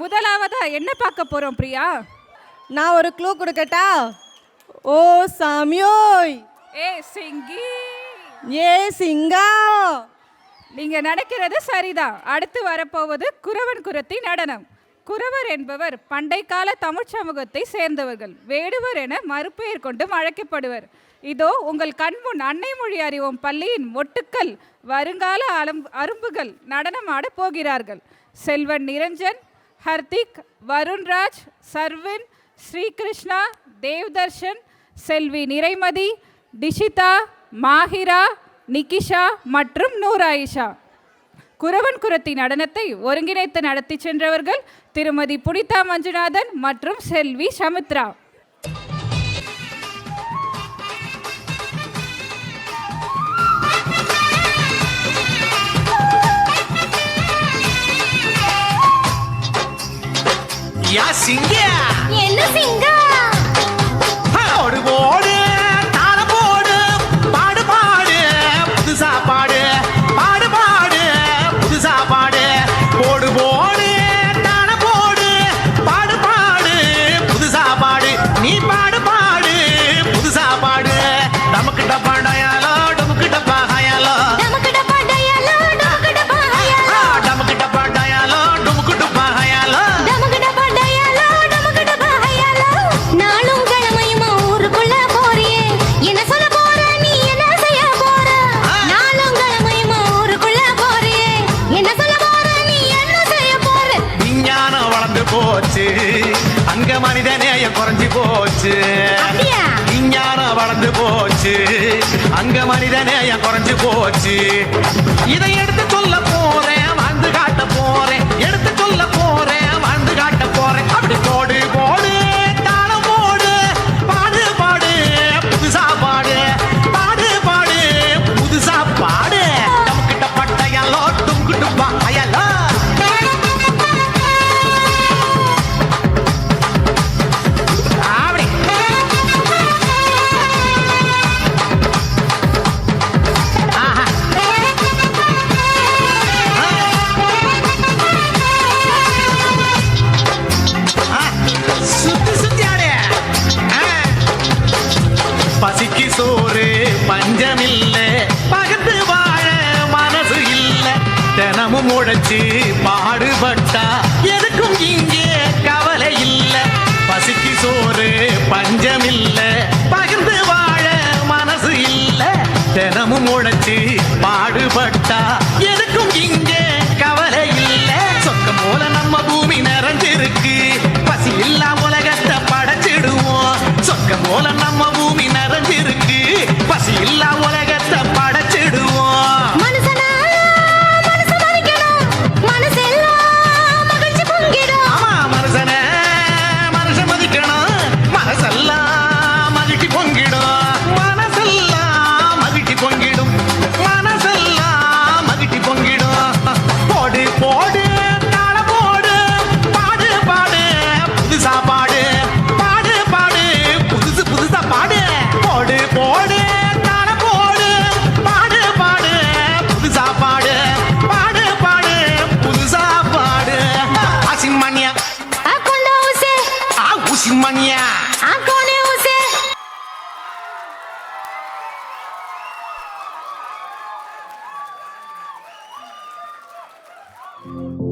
முதலாவதா என்ன பார்க்க போறோம் பிரியா? நான் ஒரு க்ளூ கொடுக்கட்டா? ஓ சாமியோய். ஏ சிங்கி. ஏ சிங்கா. நீங்க நினைக்கிறது சரிதான். அடுத்து வரப்போவது குறவன் குரத்தி நடனம். குறவர் என்பவர் பண்டை கால தமிழ் சமூகத்தை சேர்ந்தவர்கள். வேடுவர் என மறுபெயர் கொண்டும் அழைக்கப்படுவர். இதோ உங்கள் கண்முன் அன்னை மொழி அறிவோம். பள்ளியின் மொட்டுக்கள் வருங்கால அலம் அரும்புகள் நடனமாட போகிறார்கள். செல்வன் நிரஞ்சன் ஹர்திக் வருண்ராஜ் சர்வின் ஸ்ரீகிருஷ்ணா தேவ்தர்ஷன் செல்வி நிறைமதி டிஷிதா மாஹிரா நிகிஷா மற்றும் நூராயிஷா குரவன் குரத்தி நடனத்தை ஒருங்கிணைத்து நடத்தி சென்றவர்கள் திருமதி புனிதா மஞ்சுநாதன் மற்றும் செல்வி சமித்ரா. யா சிங்க. என்ன சிங்கா? போச்சு. அங்க மனித நேயம் குறைஞ்சு போச்சு? விஞ்ஞானம் வளர்ந்து போச்சு. அங்க மனித நேயம் குறைஞ்சு போச்சு. இதை எடுத்து சொல்ல போறேன். உழைச்சு பாடுபட்டா. எதுக்கும் இங்கே கவலை இல்லை. பசிக்கு சோ you